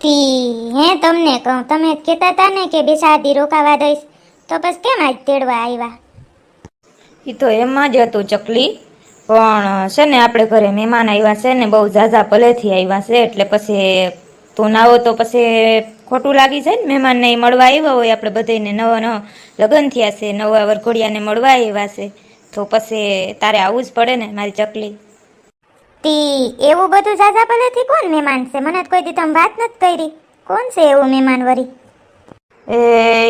તી, હે તમને કહું, તમે કહેતા હતા ને કે બેસાદી રોકાવા દઈશ, તો બસ કેમ આજ તેડવા આવ્યા? એ તો એમાં જ હતું ચકલી, પણ છે ને આપણે ઘરે મહેમાન આવ્યા છે ને બહુ ઝાઝા ભલેથી આવ્યા છે, એટલે પછી તું નાવો તો પછી ખોટું લાગી જાય ને મહેમાનને મળવા આવ્યા હોય, આપણે બધાને નવા નવા લગ્ન થયા છે, નવા વરઘોડિયાને મળવા આવ્યા છે, તો પછી તારે આવવું જ પડે ને, મારી ચકલી? તી એવું બધું ઝાઝા ભલેથી કોણ મહેમાન છે? મને તો કોઈ દી તમે વાત નથી કરી. કોણ છે એવું મહેમાન વરી? એ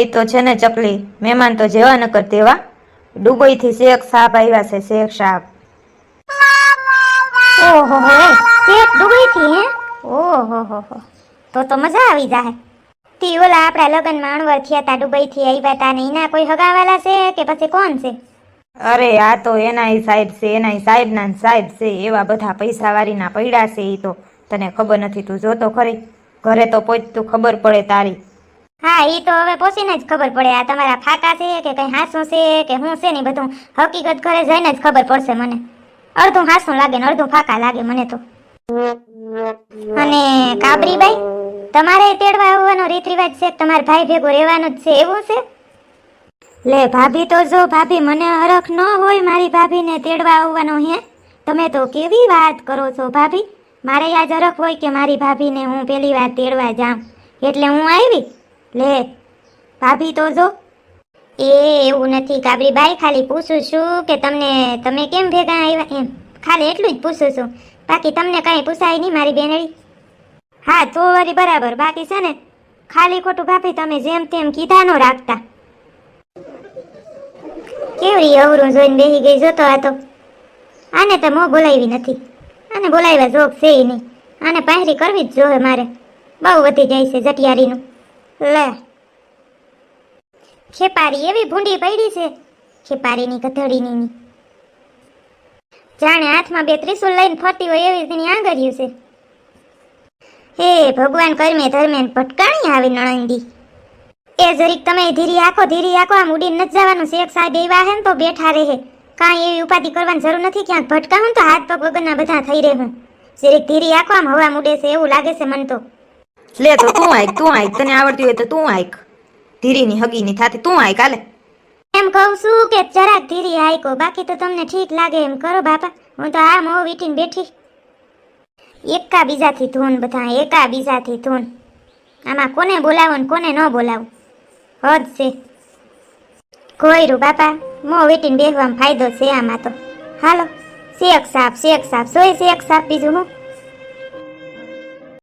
ઈ તો છે ને ચકલી. મહેમાન તો જેવા ન કર તેવા દુબઈથી શેખ સાહેબ આવ્યા છે શેખ સાહેબ ઓહો હો શેખ દુબઈથી હે? ઓહો હો હો. તો તો મજા આવી જાય તી ઓલા આપણા લગ્નમાં અણવર થયા તા દુબઈથી આવ્યા તા ને એના કોઈ હગાવાલા છે કે પછી કોણ છે? અરે, આ તો એનાય સાહેબ છે, એનાય સાહેબના સાહેબ છે, એવા બધા પૈસા વાળીના પૈડા છે એ તો. તને ખબર નથી, તું જોતો ખરી? ઘરે તો પહોંચતું ખબર પડે તારી. હા એ તો હવે પોસીને જ ખબર પડે. આ તમારા ફાકા છે કે કઈ હાસું છે કે હું છે ને બધું હકીકત ઘરે જઈને જ ખબર પડશે મને. અડધું હાસું લાગે ને અડધું ફાકા લાગે મને તો. અને કાબરીબાઈ, તમારે તેડવા આવવાનો રીત રિવાજ છે તમારા ભાઈ ભેગો રહેવાનું જ છે? એવું છે? લે ભાભી તો જો ભાભી મને હરખ ન હોય મારી ભાભીને તેડવા આવવાનો હે, તમે તો કેવી વાત કરો છો ભાભી? મારે આજ હરખ હોય કે મારી ભાભીને હું પેલી વાર તેડવા જાઉં, એટલે હું આવી? લે, ભાભી તો જો. એ એવું નથી કાબરીબાઈ ખાલી પૂછું છું કે તમને, તમે કેમ ભેગા આવ્યા? એમ, ખાલી એટલું જ પૂછું છું. બાકી તમને કાંઈ પૂછાય નહીં મારી બેનડી. હા, તો વળી બરાબર. બાકી છે ને, ખાલી ખોટું ભાભી તમે જેમ તેમ કીધા ન રાખતા. કેવડી અવરું જોઈને બેસી ગઈ જોતો આ આને તો મો બોલાવી નથી. આને બોલાવ્યા જોગ છે નહીં. આને પહેરી કરવી જ જોવે મારે. બહુ વધી જાય છે જટિયારીનું. લે. ખેપારી એવી ભૂંડી પડી છે. ખેપારીની ગધડીની જાણે હાથમાં બે ત્રિશુલ લઈને ફરતી હોય એવી તેની આંગળીયું છે. હે ભગવાન કર્મે ધર્મે ભટકાણી આવી નણંદી. એ જરીક તમે ધીરી આખો ધીરી આખો આમ ઉડીને નથી જવાનું. શેખ સાહેબ એવા હે ને તો બેઠા રહે. કાંઈ એવી ઉપાધિ કરવાની જરૂર નથી ક્યાંક ભટકાવું તો હાથ પગ વગરના બધા થઈ રહે હું. જરીક ધીરી આખો આમ હવા મૂડે છે એવું લાગે છે મને તો. લે તો તું આઈક તું આઈક તને આવડતી હોય તો તું આઈક ધીરીની હગીની થાતી તું આઈક હાલે. એમ કહું છું કે જરાક ધીરી આઈકો બાકી તો તમને ઠીક લાગે એમ કરો બાપા. હું તો આ મોં વીટીને બેઠી. એકા બીજાથી ધૂન બધા એકા બીજાથી ધૂન. આમાં કોને બોલાવો ને કોને ન બોલાવું? હદ છે. કોયરું બાપા, મો વેટીને બેસવામાં ફાયદો છે આમાં તો. હાલો, શેક સાપ શેક સાપ સોય શેક સાપ બીજું હું?